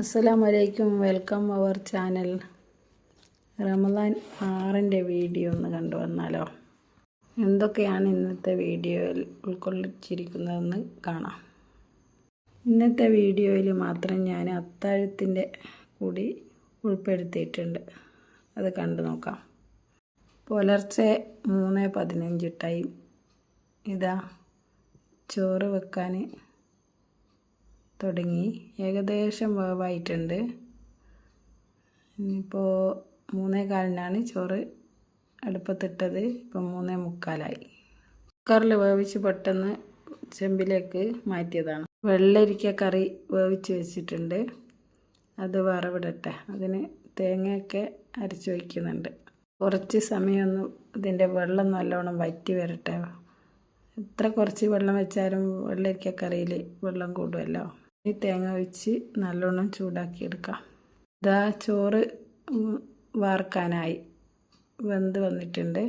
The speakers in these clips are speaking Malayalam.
അസ്സലാമു അലൈക്കും വെൽക്കം അവർ ചാനൽ. റമദാൻ ആറിന്റെ വീഡിയോ ഒന്ന് കണ്ടു വന്നാലോ? എന്തൊക്കെയാണ് ഇന്നത്തെ വീഡിയോയിൽ ഉൾക്കൊള്ളിച്ചിരിക്കുന്നതെന്ന് കാണാം. ഇന്നത്തെ വീഡിയോയിൽ മാത്രം ഞാൻ അത്താഴത്തിന്റെ കൂടി ഉൾപ്പെടുത്തിയിട്ടുണ്ട്. അത് കണ്ടു നോക്കാം. പുലർച്ചെ മൂന്ന് പതിനഞ്ച് ടൈം ഇതാ ചോറ് വെക്കാൻ തുടങ്ങി. ഏകദേശം വേവായിട്ടുണ്ട്. ഇനിയിപ്പോൾ മൂന്നേ കാലിനാണ് ചോറ് അടുപ്പത്തിട്ടത്. ഇപ്പം മൂന്നേ മുക്കാലായി. കുക്കറിൽ വേവിച്ച് പെട്ടെന്ന് ചെമ്പിലേക്ക് മാറ്റിയതാണ്. വെള്ളരിക്ക കറി വേവിച്ച് വെച്ചിട്ടുണ്ട്. അത് വറവിടട്ടെ. അതിന് തേങ്ങയൊക്കെ അരച്ച് വയ്ക്കുന്നുണ്ട് കുറച്ച് സമയമൊന്നും ഇതിന്റെ വെള്ളം നല്ലോണം വറ്റി വരട്ടെ. എത്ര കുറച്ച് വെള്ളം വെച്ചാലും വെള്ളരിക്ക കറിയിൽ വെള്ളം കൂടുമല്ലോ ഈ തേങ്ങ ഒഴിച്ച് നല്ലോണം ചൂടാക്കി എടുക്കാം ഇതാ ചോറ് വാർക്കാനായി. വെന്ത് വന്നിട്ടുണ്ട്.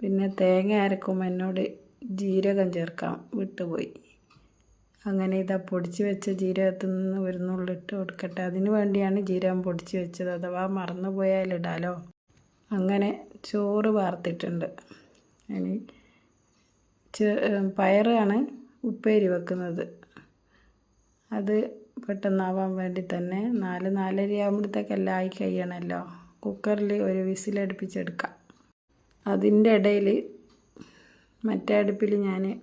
പിന്നെ തേങ്ങ അരക്കുമ്പോൾ എന്നോട് ജീരകം ചേർക്കാം. വിട്ടുപോയി. അങ്ങനെ ഇതാ പൊടിച്ച് വെച്ച ജീരകത്തിൽ നിന്ന് ഒരു നുള്ളിട്ട് കൊടുക്കട്ടെ. അതിന് വേണ്ടിയാണ് ജീരകം പൊടിച്ച് വെച്ചത്. അഥവാ മറന്നു പോയാൽ ഇടാലോ. അങ്ങനെ ചോറ് വാർത്തിട്ടുണ്ട്. ഇനി പയറാണ് ഉപ്പേരി വെക്കുന്നത്. അത് പെട്ടെന്നാവാൻ വേണ്ടി തന്നെ നാല് നാലര ആകുമ്പോഴത്തേക്കെല്ലാം ആയി കഴിയണമല്ലോ. കുക്കറിൽ ഒരു വിസിലടുപ്പിച്ചെടുക്കാം അതിന്റെ ഇടയിൽ മറ്റേ അടുപ്പിൽ ഞാൻ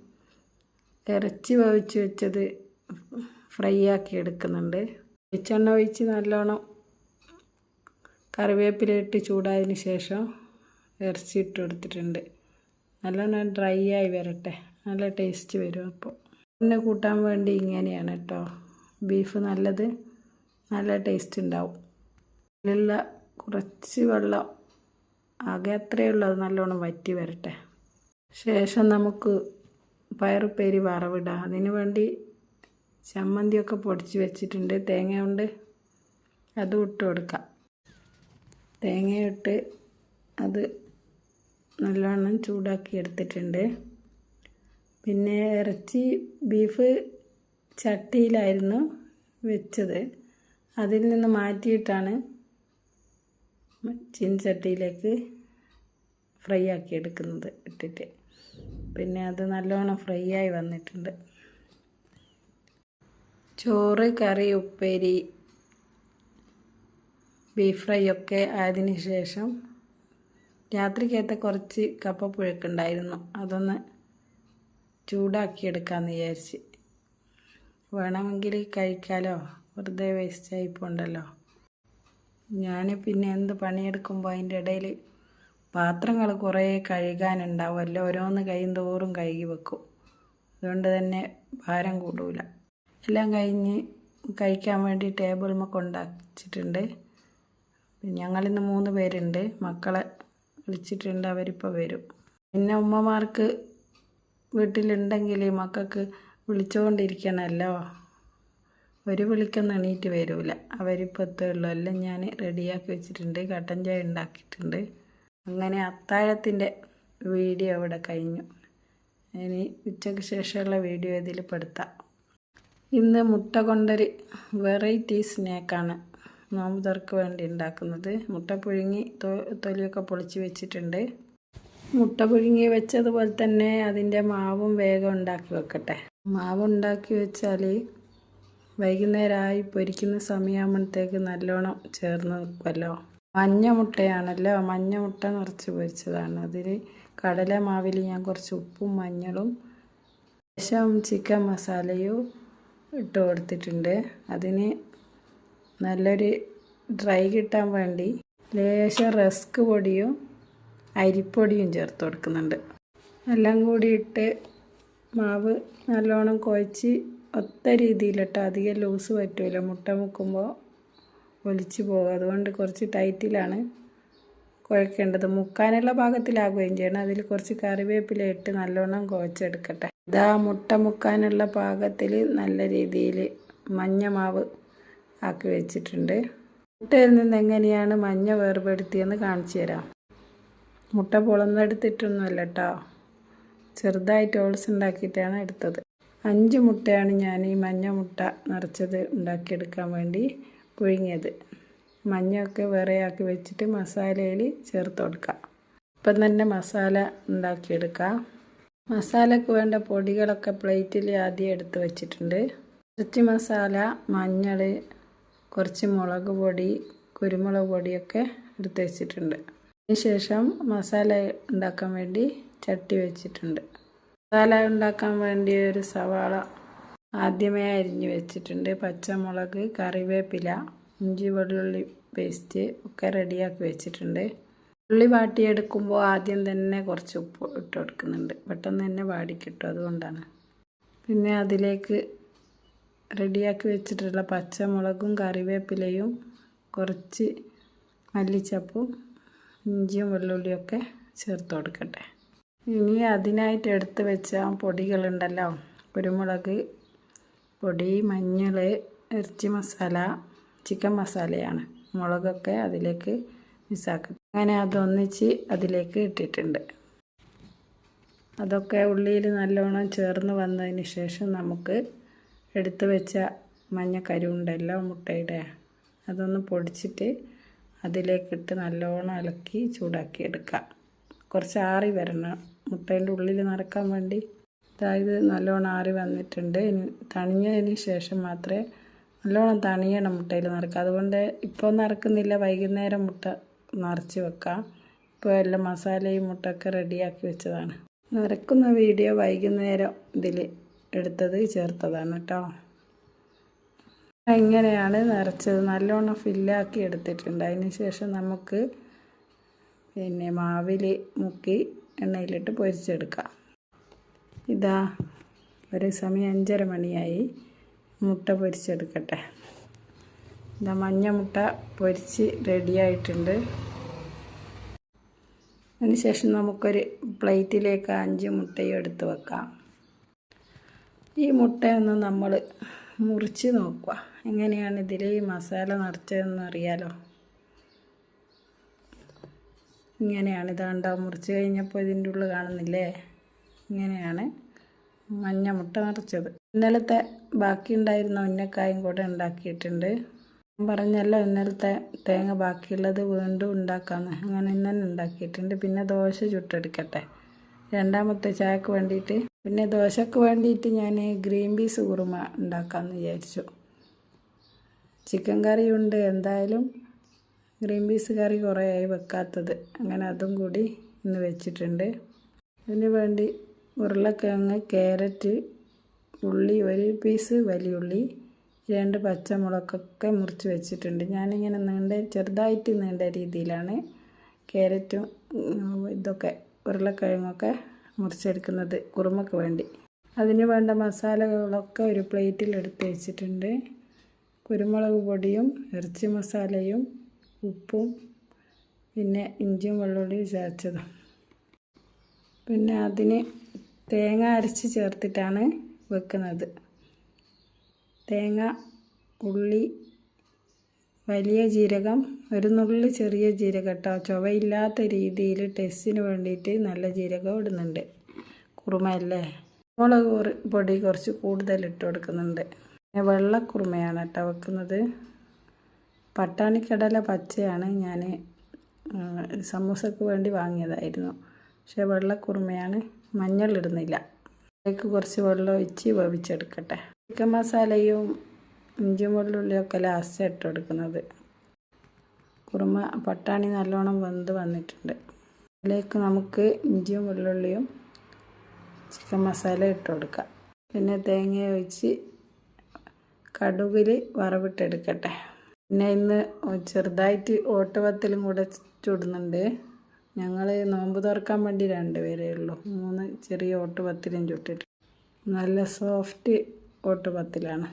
ഇറച്ചി വേവിച്ച് വെച്ചത് ഫ്രൈ ആക്കി എടുക്കുന്നുണ്ട്. വെളിച്ചെണ്ണ ഒഴിച്ച് നല്ലോണം കറിവേപ്പിലിട്ട് ചൂടായതിന് ശേഷം ഇറച്ചി ഇട്ട് കൊടുത്തിട്ടുണ്ട്. നല്ലോണം ഡ്രൈ ആയി വരട്ടെ. നല്ല ടേസ്റ്റ് വരും അപ്പോൾ. പിന്നെ കൂട്ടാൻ വേണ്ടി ഇങ്ങനെയാണ് കേട്ടോ ബീഫ് നല്ലത് നല്ല ടേസ്റ്റ് ഉണ്ടാവും ഉള്ള കുറച്ച് വെള്ളം ആകെ അത്രയേ ഉള്ളൂ അത് നല്ലോണം വറ്റി വരട്ടെ. ശേഷം നമുക്ക് പയറുപ്പേരി വറവിടാം. അതിന് വേണ്ടി ചമ്മന്തിയൊക്കെ പൊടിച്ച് വെച്ചിട്ടുണ്ട്. തേങ്ങ കൊണ്ട് അതും ഇട്ട് കൊടുക്കാം. തേങ്ങയിട്ട് അത് നല്ലോണം ചൂടാക്കി എടുത്തിട്ടുണ്ട്. പിന്നെ ഇറച്ചി ബീഫ് ചട്ടിയിലായിരുന്നു വെച്ചത്. അതിൽ നിന്ന് മാറ്റിയിട്ടാണ് ചീൻചട്ടിയിലേക്ക് ഫ്രൈ ആക്കി എടുക്കുന്നത് ഇട്ടിട്ട്. പിന്നെ അത് നല്ലോണം ഫ്രൈ ആയി വന്നിട്ടുണ്ട്. ചോറ് കറി ഉപ്പേരി ബീഫ് ഫ്രൈ ഒക്കെ ആയതിന് ശേഷം രാത്രിക്കകത്തെ കുറച്ച് കപ്പ പുഴുക്കുണ്ടായിരുന്നു അതൊന്ന് ചൂടാക്കിയെടുക്കാമെന്ന് വിചാരിച്ച്. വേണമെങ്കിൽ കഴിക്കാലോ? വെറുതെ വേസ്റ്റായി പോണ്ടല്ലോ. ഞാൻ പിന്നെ എന്ത് പണിയെടുക്കുമ്പോൾ അതിന്റെ ഇടയിൽ പാത്രങ്ങൾ കുറേ കഴുകാനുണ്ടാവുമല്ലോ? ഓരോന്ന് കൈയും തോറും കഴുകി വെക്കും. അതുകൊണ്ട് തന്നെ ഭാരം കൂടൂല. എല്ലാം കഴിഞ്ഞ് കഴിക്കാൻ വേണ്ടി ടേബിൾമ കൊണ്ടാച്ചിട്ടുണ്ട്. ഞങ്ങളിന്ന് മൂന്ന് പേരുണ്ട്. മക്കളെ വിളിച്ചിട്ടുണ്ട്. അവരിപ്പോൾ വരും. പിന്നെ ഉമ്മമാർക്ക് വീട്ടിലുണ്ടെങ്കിൽ മക്കൾക്ക് വിളിച്ചുകൊണ്ടിരിക്കണമല്ലോ ഒരു വിളിക്കൊന്നും എണീറ്റ് വരില്ല അവരിപ്പോൾ എത്തുള്ളൂ എല്ലാം ഞാൻ റെഡിയാക്കി വെച്ചിട്ടുണ്ട്. കട്ടൻ ചായ ഉണ്ടാക്കിയിട്ടുണ്ട്. അങ്ങനെ അത്താഴത്തിന്റെ വീഡിയോ ഇവിടെ കഴിഞ്ഞു. ഇനി ഉച്ചയ്ക്ക് ശേഷമുള്ള വീഡിയോ ഇതിൽ പെടുത്താം ഇന്ന് മുട്ട കൊണ്ടൊരു വെറൈറ്റി സ്നാക്കാണ് നോമ്പ് തുറക്ക് വേണ്ടി ഉണ്ടാക്കുന്നത്. മുട്ട പുഴുങ്ങി തൊലിയൊക്കെ പൊളിച്ച് വെച്ചിട്ടുണ്ട്. മുട്ട പുഴുങ്ങി വെച്ചതുപോലെ തന്നെ അതിന്റെ മാവും വേഗം ഉണ്ടാക്കി വെക്കട്ടെ. മാവ് ഉണ്ടാക്കി വെച്ചാൽ വൈകുന്നേരമായി പൊരിക്കുന്ന സമയമാകുമ്പോഴത്തേക്ക് നല്ലോണം ചേർന്ന് നിൽക്കുമല്ലോ മഞ്ഞ മുട്ടയാണല്ലോ. മഞ്ഞ മുട്ട നിറച്ച് പൊരിച്ചതാണ്. അതിൽ കടല മാവിൽ ഞാൻ കുറച്ച് ഉപ്പും മഞ്ഞളും ശേഷം ചിക്കൻ മസാലയും ഇട്ട് കൊടുത്തിട്ടുണ്ട്. അതിന് നല്ലൊരു ഡ്രൈ കിട്ടാൻ വേണ്ടി ലേശം റസ്ക് പൊടിയും അരിപ്പൊടിയും ചേർത്ത് കൊടുക്കുന്നുണ്ട്. എല്ലാം കൂടി ഇട്ട് മാവ് നല്ലോണം കുഴച്ച് ഒത്ത രീതിയിലിട്ട് അധികം ലൂസ് പറ്റില്ല മുട്ട മുക്കുമ്പോൾ ഒലിച്ച് പോകും. അതുകൊണ്ട് കുറച്ച് ടൈറ്റിലാണ് കുഴക്കേണ്ടത്. മുക്കാനുള്ള പാകത്തിലാകുകയും ചെയ്യണം. അതിൽ കുറച്ച് കറിവേപ്പില ഇട്ട് നല്ലോണം കുഴച്ചെടുക്കട്ടെ. ഇതാ മുട്ട മുക്കാനുള്ള പാകത്തിൽ നല്ല രീതിയിൽ മഞ്ഞ മാവ് ആക്കി വെച്ചിട്ടുണ്ട്. മുട്ടയിൽ നിന്ന് എങ്ങനെയാണ് മഞ്ഞ വേർപെടുത്തിയെന്ന് കാണിച്ചു തരാം. മുട്ട പൊളന്നെടുത്തിട്ടൊന്നുമല്ല കേട്ടോ ചെറുതായിട്ട് ഓൾസ് ഉണ്ടാക്കിയിട്ടാണ് എടുത്തത്. അഞ്ച് മുട്ടയാണ് ഞാൻ ഈ മഞ്ഞ മുട്ട നിറച്ചത് ഉണ്ടാക്കിയെടുക്കാൻ വേണ്ടി പുഴുങ്ങിയത്. മഞ്ഞയൊക്കെ വേറെയാക്കി വെച്ചിട്ട് മസാലയിൽ ചേർത്ത് കൊടുക്കാം. ഇപ്പം തന്നെ മസാല ഉണ്ടാക്കിയെടുക്കാം. മസാലയ്ക്ക് വേണ്ട പൊടികളൊക്കെ പ്ലേറ്റിൽ ആദ്യം എടുത്ത് വെച്ചിട്ടുണ്ട്. ഇറച്ചി മസാല മഞ്ഞൾ കുറച്ച് മുളക് പൊടി കുരുമുളക് പൊടിയൊക്കെ എടുത്ത് വെച്ചിട്ടുണ്ട്. അതിനുശേഷം മസാല ഉണ്ടാക്കാൻ വേണ്ടി ചട്ടി വെച്ചിട്ടുണ്ട്. മസാല ഉണ്ടാക്കാൻ വേണ്ടി ഒരു സവാള ആദ്യമേ അരിഞ്ഞ് വെച്ചിട്ടുണ്ട്. പച്ചമുളക് കറിവേപ്പില ഇഞ്ചി വെള്ളുള്ളി പേസ്റ്റ് ഒക്കെ റെഡിയാക്കി വെച്ചിട്ടുണ്ട്. ഉള്ളി വാട്ടിയെടുക്കുമ്പോൾ ആദ്യം തന്നെ കുറച്ച് ഉപ്പ് ഇട്ട് കൊടുക്കുന്നുണ്ട്. പെട്ടെന്ന് തന്നെ വാടിക്കിട്ടും അതുകൊണ്ടാണ്. പിന്നെ അതിലേക്ക് റെഡിയാക്കി വെച്ചിട്ടുള്ള പച്ചമുളകും കറിവേപ്പിലയും കുറച്ച് മല്ലിച്ചപ്പും ഇഞ്ചിയും വെള്ളുള്ളിയൊക്കെ ചേർത്ത് കൊടുക്കട്ടെ. ഇനി അതിനായിട്ട് എടുത്ത് വെച്ച പൊടികളുണ്ടല്ലോ. കുരുമുളക് പൊടി മഞ്ഞൾ ഇറച്ചി മസാല ചിക്കൻ മസാലയാണ്. മുളകൊക്കെ അതിലേക്ക് മിസ്സാക്കും അങ്ങനെ അതൊന്നിച്ച് അതിലേക്ക് ഇട്ടിട്ടുണ്ട്. അതൊക്കെ ഉള്ളിയിൽ നല്ലോണം ചേർന്ന് വന്നതിന് ശേഷം നമുക്ക് എടുത്തു വെച്ച മഞ്ഞ കരുണ്ടല്ലോ മുട്ടയുടെ. അതൊന്ന് പൊടിച്ചിട്ട് അതിലേക്കിട്ട് നല്ലോണം ഇളക്കി ചൂടാക്കി എടുക്കാം കുറച്ച് ആറി വരണം. മുട്ടേന്റെ ഉള്ളിൽ നിറക്കാൻ വേണ്ടി. അതായത് നല്ലോണം ആറി വന്നിട്ടുണ്ട്. തണിഞ്ഞതിന് ശേഷം മാത്രമേ നല്ലോണം തണിയണം മുട്ടയിൽ നിറക്കുക അതുകൊണ്ട് ഇപ്പോൾ നിറക്കുന്നില്ല വൈകുന്നേരം മുട്ട നിറച്ച് വെക്കാം. ഇപ്പോൾ എല്ലാം മസാലയും മുട്ടയൊക്കെ റെഡിയാക്കി വെച്ചതാണ്. നിറക്കുന്ന വീഡിയോ വൈകുന്നേരം ഇതിൽ എടുത്തത് ചേർത്തതാണ് കേട്ടോ. ഇങ്ങനെയാണ് നിറച്ചത്? നല്ലോണം ഫില്ലാക്കി എടുത്തിട്ടുണ്ട്. അതിന് ശേഷം നമുക്ക് പിന്നെ മാവിൽ മുക്കി എണ്ണയിലിട്ട് പൊരിച്ചെടുക്കാം. ഇതാ ഒരു സമയം അഞ്ചര മണിയായി. മുട്ട പൊരിച്ചെടുക്കട്ടെ. ഇതാ മഞ്ഞ മുട്ട പൊരിച്ച് റെഡിയായിട്ടുണ്ട് അതിനുശേഷം നമുക്കൊരു പ്ലേറ്റിലേക്ക് അഞ്ച് മുട്ടയും എടുത്ത് വെക്കാം. ഈ മുട്ടയൊന്ന് നമ്മൾ മുറിച്ച് നോക്കുക എങ്ങനെയാണ് ഇതിൽ മസാല നിറച്ചതെന്ന് അറിയാലോ? ഇങ്ങനെയാണ്. ഇതാണ്ട മുറിച്ച് കഴിഞ്ഞപ്പോൾ ഇതിന്റെ ഉള്ളിൽ കാണുന്നില്ലേ? ഇങ്ങനെയാണ് മഞ്ഞ മുട്ട നിറച്ചത്. ഇന്നലത്തെ ബാക്കി ഉണ്ടായിരുന്ന ഉന്നക്കായും കൂടെ ഉണ്ടാക്കിയിട്ടുണ്ട്. പറഞ്ഞല്ലോ ഇന്നലത്തെ തേങ്ങ ബാക്കിയുള്ളത് വീണ്ടും ഉണ്ടാക്കാമെന്ന് അങ്ങനെ ഇന്ന് തന്നെ ഉണ്ടാക്കിയിട്ടുണ്ട്. പിന്നെ ദോശ ചുട്ടെടുക്കട്ടെ. രണ്ടാമത്തെ ചായക്ക് വേണ്ടിയിട്ട്. പിന്നെ ദോശക്ക് വേണ്ടിയിട്ട് ഞാൻ ഗ്രീൻ പീസ് കുറുമ ഉണ്ടാക്കാമെന്ന് വിചാരിച്ചു. ചിക്കൻ കറി ഉണ്ട് എന്തായാലും ഗ്രീൻ പീസ് കറി കുറേയായി വെക്കാത്തത്. അങ്ങനെ അതും കൂടി ഇന്ന് വെച്ചിട്ടുണ്ട്. അതിന് വേണ്ടി ഉരുളക്കിഴങ്ങ് ക്യാരറ്റ് ഉള്ളി ഒരു പീസ് വലിയ ഉള്ളി രണ്ട് പച്ചമുളകൊക്കെ മുറിച്ച് വെച്ചിട്ടുണ്ട്. ഞാനിങ്ങനെ നീണ്ട ചെറുതായിട്ട് നീണ്ട രീതിയിലാണ് ക്യാരറ്റും ഇതൊക്കെ ഉരുളക്കിഴങ്ങൊക്കെ മുറിച്ചെടുക്കുന്നത് കുറുമക്ക് വേണ്ടി. അതിന് വേണ്ട മസാലകളൊക്കെ ഒരു പ്ലേറ്റിൽ എടുത്ത് വെച്ചിട്ടുണ്ട്. കുരുമുളക് പൊടിയും ഇറച്ചി മസാലയും ഉപ്പും പിന്നെ ഇഞ്ചിയും വെള്ളുള്ളിയും ചേർച്ചതും പിന്നെ അതിന് തേങ്ങ അരച്ച് ചേർത്തിട്ടാണ് വെക്കുന്നത്. തേങ്ങ ഉള്ളി വലിയ ജീരകം ഒരു നുള്ളി ചെറിയ ജീരകം കേട്ടോ ചുവയില്ലാത്ത രീതിയിൽ ടെസ്റ്റിന് വേണ്ടിയിട്ട് നല്ല ജീരകം ഇടുന്നുണ്ട്. കുറുമയല്ലേ? മുളക് പൊടി കുറച്ച് കൂടുതൽ ഇട്ട് കൊടുക്കുന്നുണ്ട്. പിന്നെ വെള്ളക്കുറുമയാണ് കേട്ടോ വെക്കുന്നത്. പട്ടാണിക്കടല പച്ചയാണ് ഞാൻ സമൂസക്ക് വേണ്ടി വാങ്ങിയതായിരുന്നു. പക്ഷേ വെള്ളക്കുറുമയാണ് മഞ്ഞളിടുന്നില്ല. അതിലേക്ക് കുറച്ച് വെള്ളം ഒഴിച്ച് വേവിച്ചെടുക്കട്ടെ. ചിക്കൻ മസാലയും ഇഞ്ചി വെള്ളുള്ളിയൊക്കെ ലാസ്റ്റ് ഇട്ട് കൊടുക്കുന്നത്. കുറുമ പട്ടാണി നല്ലോണം വെന്ത് വന്നിട്ടുണ്ട്. അതിലേക്ക് നമുക്ക് ഇഞ്ചിയും വെള്ളുള്ളിയും ചിക്കൻ മസാല ഇട്ട് കൊടുക്കാം. പിന്നെ തേങ്ങ ഒഴിച്ച് കടുകിൽ വറവിട്ടെടുക്കട്ടെ. പിന്നെ ഇന്ന് ചെറുതായിട്ട് ഓട്ടവത്തലും കൂടെ ചുടുന്നുണ്ട്. ഞങ്ങൾ നോമ്പ് തുറക്കാൻ വേണ്ടി രണ്ട് പേരേ ഉള്ളൂ. മൂന്ന് ചെറിയ ഓട്ടുപത്തിലും ചുട്ടിട്ട്. നല്ല സോഫ്റ്റ് ഓട്ടുപത്തിലാണ്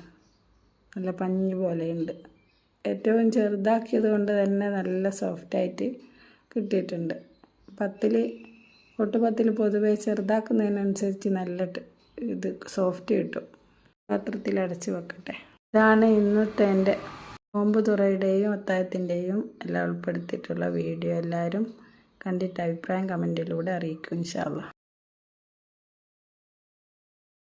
നല്ല പഞ്ഞി പോലെയുണ്ട്. ഏറ്റവും ചെറുതാക്കിയത് കൊണ്ട് തന്നെ നല്ല സോഫ്റ്റായിട്ട് കിട്ടിയിട്ടുണ്ട്. പത്തിൽ ഒട്ടുപത്തിൽ പൊതുവേ ചെറുതാക്കുന്നതിനനുസരിച്ച് നല്ല ഇത് സോഫ്റ്റ് കിട്ടും. പാത്രത്തിൽ അടച്ച് വെക്കട്ടെ. ഇതാണ് ഇന്നത്തെ എന്റെ നോമ്പ് തുറയുടെയും ഒത്തായത്തിന്റെയും എല്ലാം ഉൾപ്പെടുത്തിയിട്ടുള്ള വീഡിയോ. എല്ലാവരും കണ്ടിട്ട് അഭിപ്രായം കമന്റിലൂടെ അറിയിക്കും ഇൻഷാല്ല